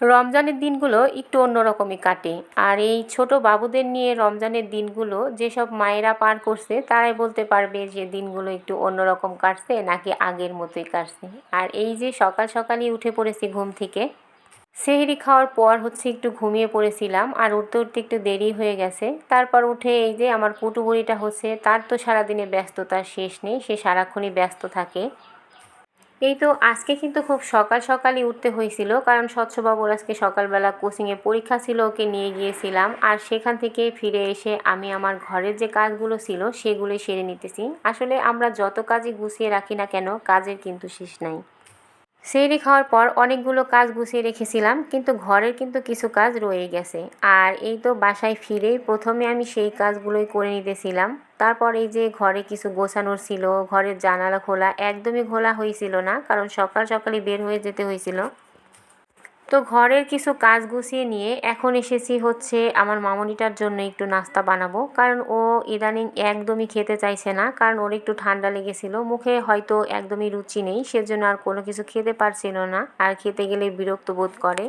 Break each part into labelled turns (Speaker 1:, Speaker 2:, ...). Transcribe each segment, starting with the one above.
Speaker 1: রমজানের দিনগুলো একটু অন্যরকমই কাটে। আর এই ছোট বাবুদের নিয়ে রমজানের দিনগুলো যেসব মায়েরা পার করছে, তারাই বলতে পারবে যে দিনগুলো একটু অন্যরকম কাটছে নাকি আগের মতোই কাটছে। আর এই যে সকাল সকালই উঠে পড়েছি ঘুম থেকে, সেহরি খাওয়ার পর হচ্ছে একটু ঘুমিয়ে পড়েছিলাম আর উঠতে উঠতে একটু দেরি হয়ে গেছে। তারপর উঠে এই যে আমার পুটুবুড়িটা হচ্ছে, তার তো সারাদিনে ব্যস্ততার শেষ নেই, সে সারাক্ষণই ব্যস্ত থাকে। এই তো আজকে কিন্তু খুব সকাল সকালই উঠতে হয়েছিল, কারণ স্বচ্ছবাবুর আজকে সকালবেলা কোচিংয়ে পরীক্ষা ছিল, ওকে নিয়ে গিয়েছিলাম। আর সেখান থেকে ফিরে এসে আমি আমার ঘরের যে কাজগুলো ছিল, সেগুলোই সেরে নিতেছি। আসলে আমরা যত কাজই গুছিয়ে রাখি না কেন, কাজের কিন্তু শেষ নাই। সেইরি খাওয়ার পর অনেকগুলো কাজ গুছিয়ে রেখেছিলাম, কিন্তু ঘরের কিন্তু কিছু কাজ রয়ে গেছে। আর এই তো বাসায় ফিরেই প্রথমে আমি সেই কাজগুলোই করে নিতেছিলাম। তারপর এই যে ঘরে কিছু গোছানোর ছিল, ঘরের জানালা খোলা একদমই খোলা হয়েছিল না, কারণ সকাল সকালে বের হয়ে যেতে হয়েছিল। তো ঘরের কিছু কাজ গুছিয়ে নিয়ে এখন এসেছি হচ্ছে আমার মামনিটার জন্য একটু নাস্তা বানাবো। কারণ ও ইদানিং একদমই খেতে চাইছে না, কারণ ওর একটু ঠান্ডা লেগেছিল। মুখে হয়তো একদমই রুচি নেই, সেজন্য আর কোনো কিছু খেতে পারছিল না। আর খেতে গেলে বিরক্ত বোধ করে।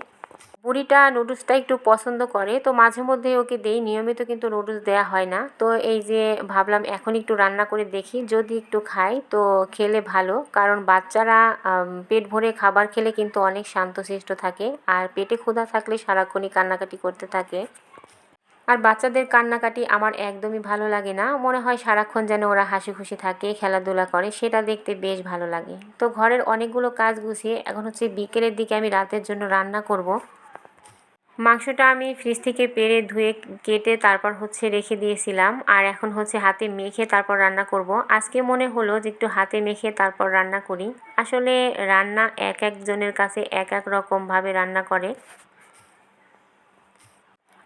Speaker 1: বুড়িটা নুডলসটা একটু পছন্দ করে, তো মাঝে মধ্যে ওকে দেই। নিয়মিত কিন্তু নুডলস দেয়া হয় না। তো এই যে ভাবলাম এখন একটু রান্না করে দেখি, যদি একটু খাই তো খেলে ভালো। কারণ বাচ্চারা পেট ভরে খাবার খেলে কিন্তু অনেক শান্তশিষ্ট থাকে। আর পেটে ক্ষুধা থাকলে সারাক্ষণই কান্নাকাটি করতে থাকে। আর বাচ্চাদের কান্নাকাটি আমার একদমই ভালো লাগে না। মনে হয় সারাক্ষণ যেন ওরা হাসি খুশি থাকে, খেলাধুলা করে, সেটা দেখতে বেশ ভালো লাগে। তো ঘরের অনেকগুলো কাজ গুছিয়ে এখন হচ্ছে বিকেলের দিকে আমি রাতের জন্য রান্না করব। মাংসটা আমি ফ্রিজ থেকে পেরে ধুয়ে কেটে তারপর হচ্ছে রেখে দিয়েছিলাম। আর এখন হচ্ছে হাতে মেখে তারপর রান্না করব। আজকে মনে হলো যে একটু হাতে মেখে তারপর রান্না করি। আসলে রান্না এক একজনের কাছে এক এক রকমভাবে রান্না করে।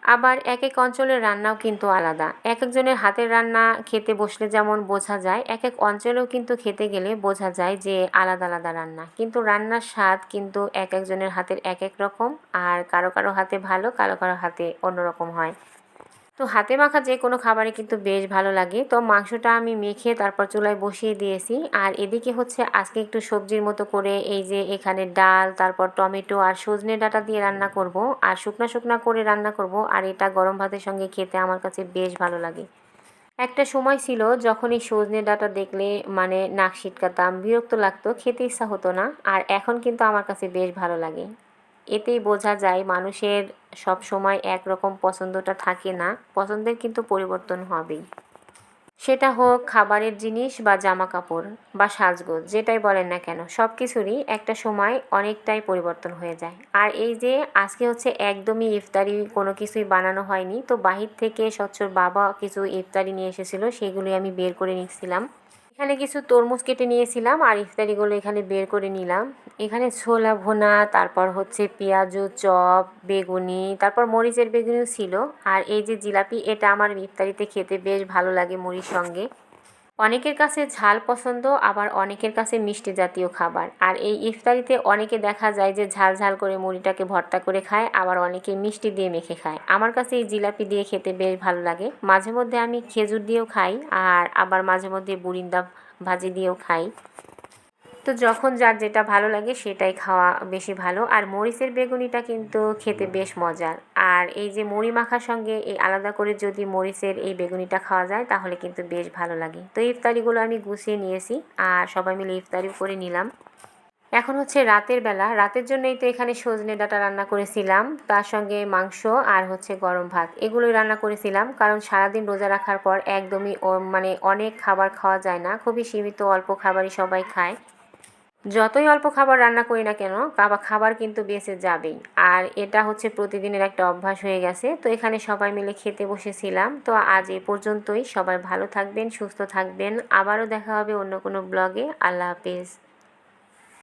Speaker 1: আবার এক এক অঞ্চলের রান্নাও কিন্তু আলাদা। এক একজনের হাতের রান্না খেতে বসলে যেমন বোঝা যায়, এক এক অঞ্চলেও কিন্তু খেতে গেলে বোঝা যায় যে আলাদা আলাদা রান্না। কিন্তু রান্নার স্বাদ কিন্তু এক একজনের হাতের এক এক রকম, আর কারও কারও হাতে ভালো, কারও কারও হাতে অন্যরকম হয়। তো হাতে মাখা যে কোনো খাবারে কিন্তু বেশ ভালো লাগে। তো মাংসটা আমি মেখে তারপর চুলায় বসিয়ে দিয়েছি। আর এদিকে হচ্ছে আজকে একটু সবজির মতো করে এই যে এখানে ডাল, তারপর টমেটো আর সজনে ডাটা দিয়ে রান্না করব। আর শুকনা শুকনা করে রান্না করব। আর এটা গরম ভাতের সঙ্গে খেতে আমার কাছে বেশ ভালো লাগে। একটা সময় ছিল যখন এই সজনে ডাটা দেখলে মানে নাক ছিটকাতাম, বিরক্ত লাগতো, খেতে ইচ্ছা হতো না। আর এখন কিন্তু আমার কাছে বেশ ভালো লাগে। এতেই বোঝা যায় মানুষের সব সময় একরকম পছন্দটা থাকে না, পছন্দের কিন্তু পরিবর্তন হবেই। সেটা হোক খাবারের জিনিস বা জামা কাপড় বা সাজগোজ, যেটাই বলেন না কেন, সব কিছুরই একটা সময় অনেকটাই পরিবর্তন হয়ে যায়। আর এই যে আজকে হচ্ছে একদমই ইফতারি কোনো কিছুই বানানো হয়নি, তো বাহির থেকে স্বচ্ছর বাবা কিছু ইফতারি নিয়ে এসেছিল সেগুলি আমি বের করে নিচ্ছিলাম। এখানে কিছু তরমুজ কেটে নিয়েছিলাম, আর ইফতারিগুলো এখানে বের করে নিলাম। এখানে ছোলা ভোনা, তারপর হচ্ছে পেঁয়াজু, চপ, বেগুনি, তারপর মরিচের বেগুনিও ছিল। আর এই যে জিলাপি, এটা আমার ইফতারিতে খেতে বেশ ভালো লাগে মুড়ির সঙ্গে। অনেকের কাছে ঝাল পছন্দ, আবার অনেকের কাছে মিষ্টি জাতীয় খাবার। আর এই ইফতারিতে অনেকে দেখা যায় যে ঝাল ঝাল করে মুড়িটাকে ভর্তা করে খায়, আবার অনেকে মিষ্টি দিয়ে মেখে খায়। আমার কাছে এই জিলাপি দিয়ে খেতে বেশ ভালো লাগে। মাঝে মধ্যে আমি খেজুর দিয়েও খাই, আর আবার মাঝে মধ্যে বুরিন্দা ভাজি দিয়েও খাই। তো যখন যার যেটা ভালো লাগে সেটাই খাওয়া বেশি ভালো। আর মরিচের বেগুনিটা কিন্তু খেতে বেশ মজার আর এই যে মুড়ি মাখার সঙ্গে এই আলাদা করে যদি মরিচের এই বেগুনিটা খাওয়া যায় তাহলে কিন্তু বেশ ভালো লাগে। তো ইফতারিগুলো আমি গুছিয়ে নিয়েছি আর সবাই মিলে ইফতারি করে নিলাম। এখন হচ্ছে রাতের বেলা। রাতের জন্যই তো এখানে সজনে ডাটা রান্না করেছিলাম। তার সঙ্গে মাংস আর হচ্ছে গরম ভাত। এগুলোই রান্না করেছিলাম। কারণ সারাদিন রোজা রাখার পর একদমই মানে অনেক খাবার খাওয়া যায় না। খুবই সীমিত অল্প খাবারই সবাই খায়। যতই অল্প খাবার রান্না করি না কেন, কাবা, খাবার কিন্তু বেঁচে যাবেই। আর এটা হচ্ছে প্রতিদিনের একটা অভ্যাস হয়ে গেছে। তো এখানে সবাই মিলে খেতে বসেছিলাম। তো আজ এ পর্যন্তই। সবাই ভালো থাকবেন, সুস্থ থাকবেন। আবারও দেখা হবে অন্য কোনো ব্লগে। আল্লাহ হাফেজ।